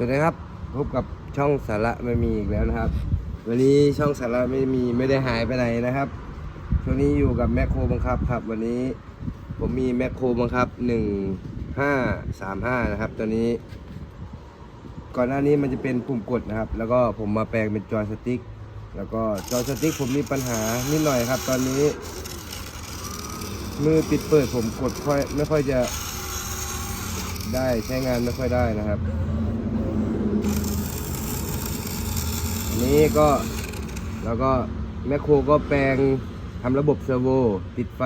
สวัสดีครับพบกับช่องสาระไม่มีอีกแล้วนะครับ วันนี้ช่องสาระไม่มีไม่ได้หายไปไหนนะครับช่วงนี้อยู่กับแมคโครบังคับครับ วันนี้ผมมีแมคโครบังคับหนึ่งห้าสามห้านะครับตัวนี้ ก่อนหน้านี้มันจะเป็นปุ่มกดนะครับ แล้วก็ผมมาแปลงเป็นจอยสติ๊กแล้วก็จอยสติ๊กผมมีปัญหานิดหน่อยครับ ตอนนี้ มือปิดเปิดผมกดค่อยไม่ค่อยจะได้ใช้งานไม่ค่อยได้นะครับ อั นี้ก็แล้วก็แมคโครก็แปลงทำระบบเซอร์โวติดไฟ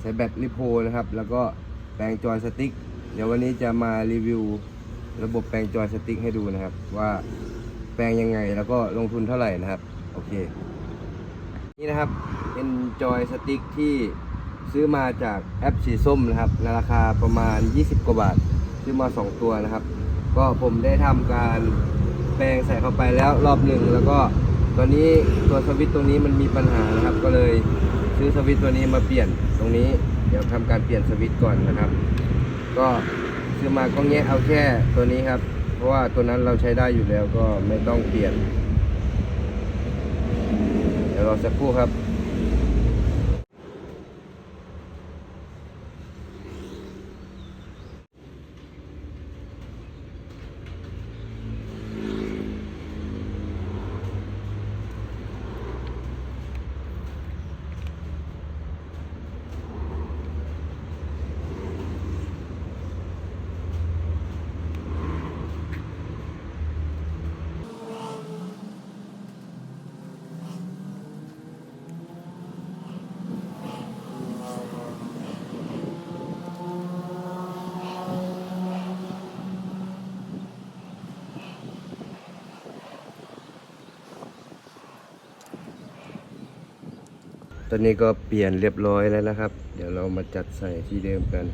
ใช้แบตลิโพนะครับ แล้วก็แปลงจอยสติ๊ก เดี๋ยววันนี้จะมารีวิว ระบบแปลงจอยสติ๊กให้ดูนะครับ ว่าแปลงยังไงแล้วก็ลงทุนเท่าไหร่นะครับ โอเค นี่นะครับเป็นจอยสติ๊กที่ซื้อมาจากแอปสีส้มนะครับในราคาประมาณ 20 กว่าบาท ซื้อมา 2 ตัวนะครับ ก็ผมได้ทำการ แปลงใส่เข้าไปแล้วรอบหนึ่งแล้วก็ตอนนี้ตัวสวิตช์ตรงนี้มันมีปัญหานะครับ ก็เลยซื้อสวิตช์ตัวนี้มาเปลี่ยนตรงนี้ เดี๋ยวทำการเปลี่ยนสวิตช์ก่อนนะครับ ก็ซื้อมาก็แงะเอาแค่ตัวนี้ครับ เพราะว่าตัวนั้นเราใช้ได้อยู่แล้วก็ไม่ต้องเปลี่ยน เดี๋ยวรอสักครู่ครับ ตอนนี้ก็เปลี่ยนเรียบร้อยแล้วนะครับ เดี๋ยวเรามาจัดใส่ที่เดิมกัน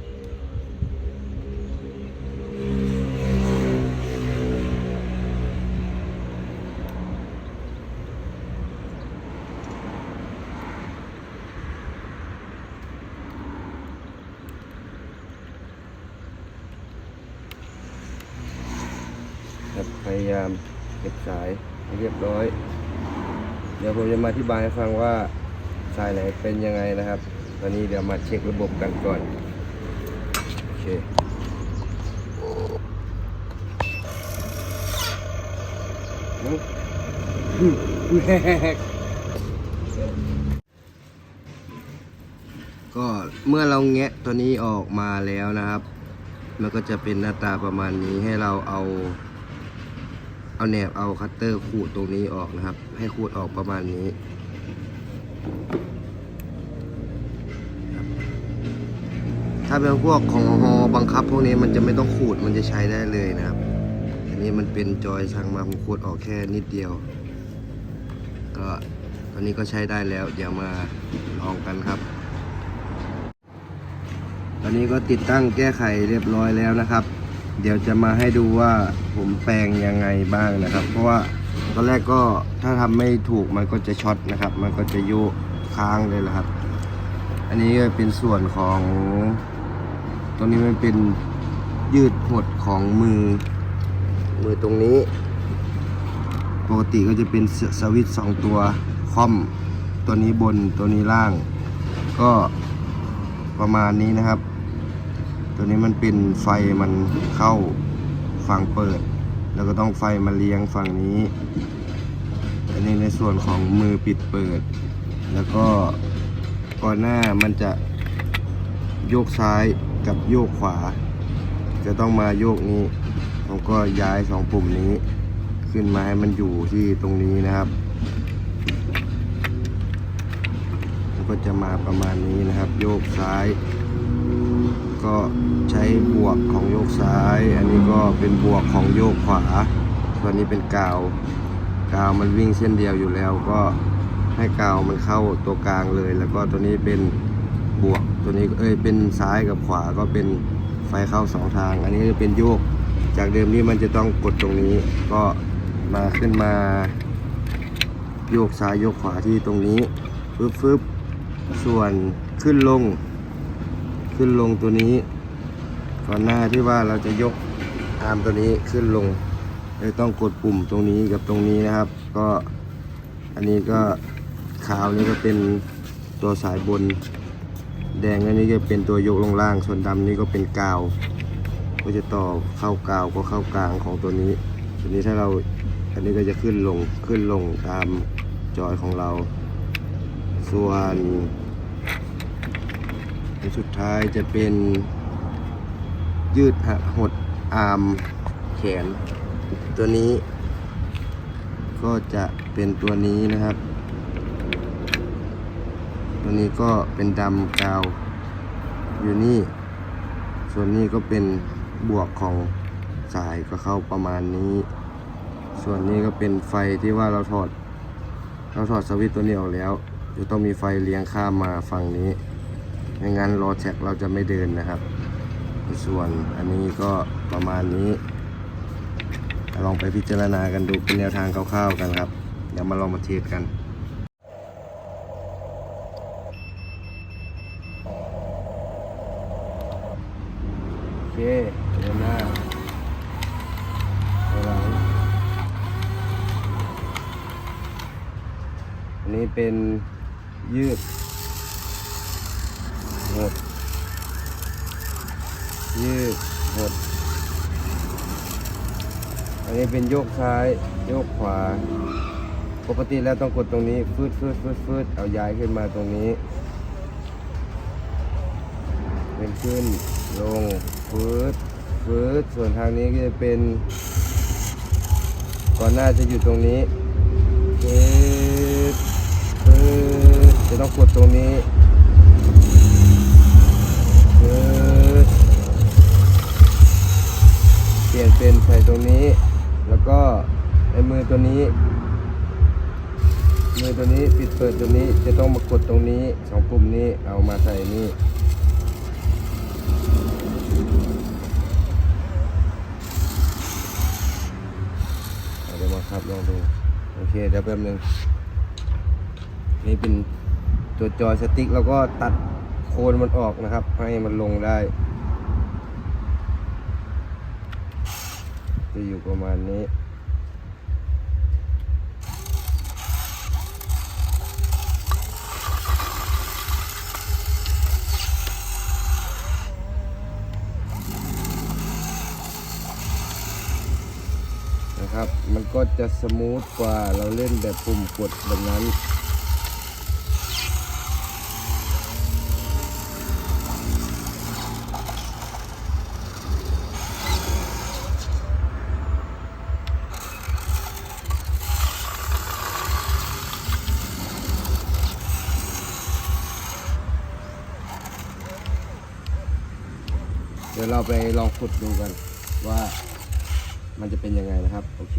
พยายามเก็บสายให้เรียบร้อย เดี๋ยวผมจะมาอธิบายให้ฟังว่า สายไหนเป็นยังไงนะครับ ตอนนี้เดี๋ยวมาเช็คระบบกันก่อน โอเคก็เมื่อเราแงะตัวนี้ออกมาแล้วนะครับ มันก็จะเป็นหน้าตาประมาณนี้ให้เราเอา เอาแหนบเอาคัตเตอร์ขูดตรงนี้ออกนะครับ ให้ขูดออกประมาณนี้ ถ้าเป็นพวกของฮอบังคับ พวกนี้มันจะไม่ต้องขูดมันจะใช้ได้เลยนะครับ อันนี้มันเป็นจอยสั่งมาผมขูดออกแค่นิดเดียว ก็ตอนนี้ก็ใช้ได้แล้ว เดี๋ยวมาลองกันครับ ตอนนี้ก็ติดตั้งแก้ไขเรียบร้อยแล้วนะครับ เดี๋ยวจะมาให้ดูว่าผมแปลงยังไงบ้างนะครับ เพราะว่าตอนแรกก็ถ้าทำไม่ถูกมันก็จะช็อตนะครับ มันก็จะโยกค้างเลยละครับ อันนี้ก็เป็นส่วนของ ตรงนี้มันเป็นยืดหดของมือ มือตรงนี้ ปกติก็จะเป็นสสวิตช์สองตัวคอม ตัวนี้บนตัวนี้ล่าง ก็ประมาณนี้นะครับ ตัวนี้มันเป็นไฟมันเข้าฝั่งเปิด แล้วก็ต้องไฟมาเลี้ยงฝั่งนี้อันนี้ในส่วนของมือปิดเปิด แล้วก็ก่อนหน้ามันจะโยกซ้าย กับโยกขวา จะต้องมาโยกนี้ผมก็ย้ายสองปุ่มนี้ ขึ้นมาให้มันอยู่ที่ตรงนี้นะครับก็จะมาประมาณนี้นะครับ โยกซ้าย ก็ใช้บวกของโยกซ้าย อันนี้ก็เป็นบวกของโยกขวาตัวนี้เป็นกาวกาวมันวิ่งเส้นเดียวอยู่แล้วก็ให้กาวมันเข้าตัวกลางเลย แล้วก็ตัวนี้เป็น ตัวนี้เอ้ยเป็นซ้ายกับขวาก็เป็นไฟเข้าสองทาง อันนี้จะเป็นโยก จากเดิมที่มันจะต้องกดตรงนี้ ก็มาขึ้นมา โยกซ้ายโยกขวาที่ตรงนี้ฟึบฟึบส่วนขึ้นลง ขึ้นลงตัวนี้ก่อนหน้าที่ว่าเราจะยกอาร์มตัวนี้ขึ้นลงเลยต้องกดปุ่มตรงนี้กับตรงนี้นะครับ ก็อันนี้ก็ขาวนี่ก็เป็นตัวสายบน แดงอันนี้ก็เป็นตัวยกลงล่าง ส่วนดำนี่ก็เป็นกาว ก็จะต่อเข้ากาวก็เข้ากลางของตัวนี้ ตัวนี้ถ้าเราอันนี้ก็จะขึ้นลงขึ้นลงตามจอยของเรา ส่วนอันสุดท้ายจะเป็นยืดหหดอาร์มแขน ตัวนี้ ก็จะเป็นตัวนี้นะครับ ตัวนี้ก็เป็นดำกาวอยู่นี่ ส่วนนี้ก็เป็นบวกของสายก็เข้าประมาณนี้ ส่วนนี้ก็เป็นไฟที่ว่าเราถอด เราถอดสวิตตัวนี้ออกแล้วจะต้องมีไฟเลี้ยงข้ามมาฝั่งนี้ไม่งั้นรอแท็กเราจะไม่เดินนะครับ ส่วนอันนี้ก็ประมาณนี้ ลองไปพิจารณากันดูเป็นแนวทางคร่าวๆกันครับ เดี๋ยวมาลองมาเทสกัน นี้เป็นยืดหดยืดหด อันนี้เป็นโยกซ้าย โยกขวา ปกติแล้วต้องกดตรงนี้ ฟืดฟืดฟืดฟืดเอาย้ายขึ้นมาตรงนี้ เป็นขึ้นลงฟืดฟืดส่วนทางนี้ก็จะเป็น ก่อนหน้าจะอยู่ตรงนี้ฟืด จะต้องกดตรงนี้เปลี่ยนเป็นใส่ตรงนี้ แล้วก็ไอ้มือตัวนี้ มือตัวนี้ปิดเปิดตัวนี้จะต้องมากดตรงนี้สองปุ่มนี้เอามาใส่นี่เเดี๋ยวมาครับลองดู โอเคเดี๋ยวแป๊บนึงนี่เป็น ตัวจอยสติ๊กแล้วก็ตัดโคนมันออกนะครับ ให้มันลงได้ จะอยู่ประมาณนี้นะครับ มันก็จะสมูทกว่าเราเล่นแบบปุ่มกดแบบนั้น เดี๋ยวเราไปลองขุดดูกันว่ามันจะเป็นยังไงนะครับ โอเค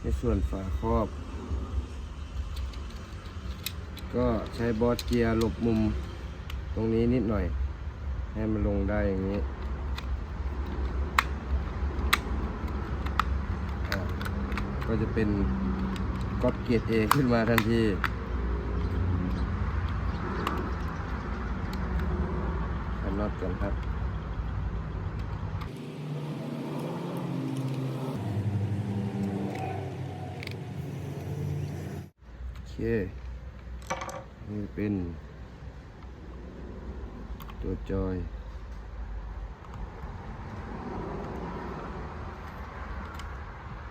ในส่วนฝาครอบ ก็ใช้บอสเกียร์หลบมุมตรงนี้นิดหน่อย ให้มันลงได้อย่างนี้ก็จะเป็นก๊อตเกียร์เอขึ้นมาทันที ทำน็อต กันครับโอเคนี่เป็น ตัวจอย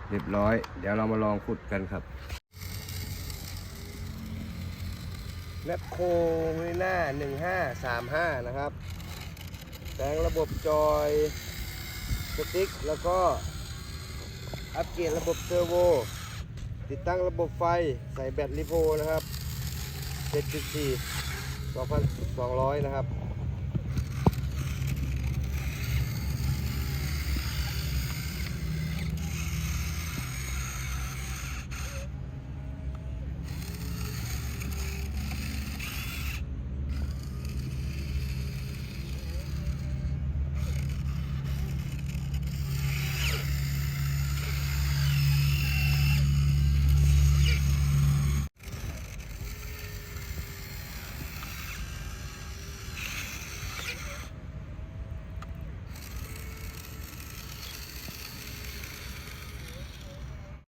เรียบร้อย เดี๋ยวเรามาลองขุดกันครับแมคโครมิน่า1535 นะครับ แปลงระบบจอยสติ๊กแล้วก็อัปเกรดระบบเทอร์โว ติดตั้งระบบไฟใส่แบตลิโพนะครับ 7.4 2,200 นะครับ